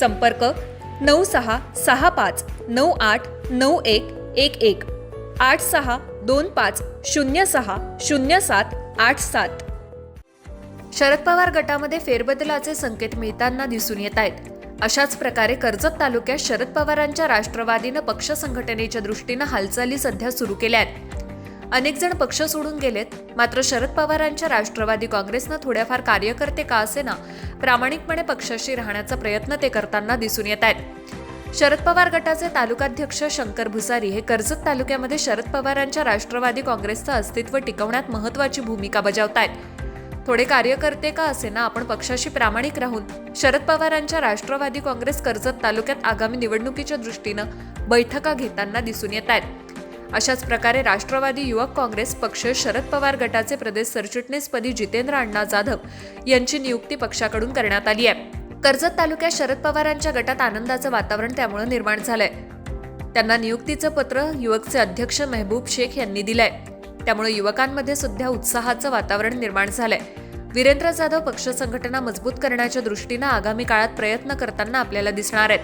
संपर्क नऊ सहा सहा पाच नऊ आठ नऊ एक एक एक. आठ सहा दोन पाच शून्य सहा शून्य सात आठ सात. शरद पवार गटामध्ये फेरबदलाचे संकेत मिळताना दिसून येत आहेत. अशाच प्रकारे कर्जत तालुक्यात शरद पवारांच्या राष्ट्रवादीनं पक्ष संघटनेच्या दृष्टीनं हालचाली सध्या सुरू केल्या आहेत. अनेक जण पक्ष सोडून गेलेत. मात्र शरद पवारांच्या राष्ट्रवादी काँग्रेसनं थोड्याफार कार्यकर्ते का असेना प्रामाणिकपणे पक्षाशी राहण्याचा प्रयत्न ते करताना दिसून येत आहेत. शरद पवार गटाचे तालुकाध्यक्ष शंकर भुसारी हे कर्जत तालुक्यामध्ये शरद पवारांच्या राष्ट्रवादी काँग्रेसचं अस्तित्व टिकवण्यात महत्वाची भूमिका बजावत आहेत थोडे कार्यकर्ते का असेना आपण पक्षाशी प्रामाणिक राहून शरद पवारांच्या राष्ट्रवादी काँग्रेस कर्जत तालुक्यात आगामी निवडणुकीच्या दृष्टीनं बैठका घेताना दिसून येत आहेत. अशाच प्रकारे राष्ट्रवादी युवक काँग्रेस पक्ष शरद पवार गटाचे प्रदेश सरचिटणीसपदी जितेंद्र अण्णा जाधव यांची नियुक्ती पक्षाकडून करण्यात आली आहे. कर्जत तालुक्यात शरद पवारांच्या गटात आनंदाचं वातावरण त्यामुळे निर्माण झालंय. त्यांना नियुक्तीचं पत्र युवकचे अध्यक्ष मेहबूब शेख यांनी दिलंय. त्यामुळे युवकांमध्ये सुद्धा उत्साहाचं वातावरण निर्माण झालंय. वीरेंद्र जाधव पक्ष संघटना मजबूत करण्याच्या दृष्टीनं आगामी काळात प्रयत्न करताना आपल्याला दिसणार आहेत.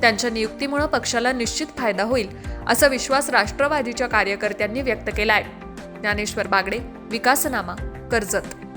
त्यांच्या नियुक्तीमुळे पक्षाला निश्चित फायदा होईल असा विश्वास राष्ट्रवादीच्या कार्यकर्त्यांनी व्यक्त केला आहे ज्ञानेश्वर बागडे विकासनामा कर्जत.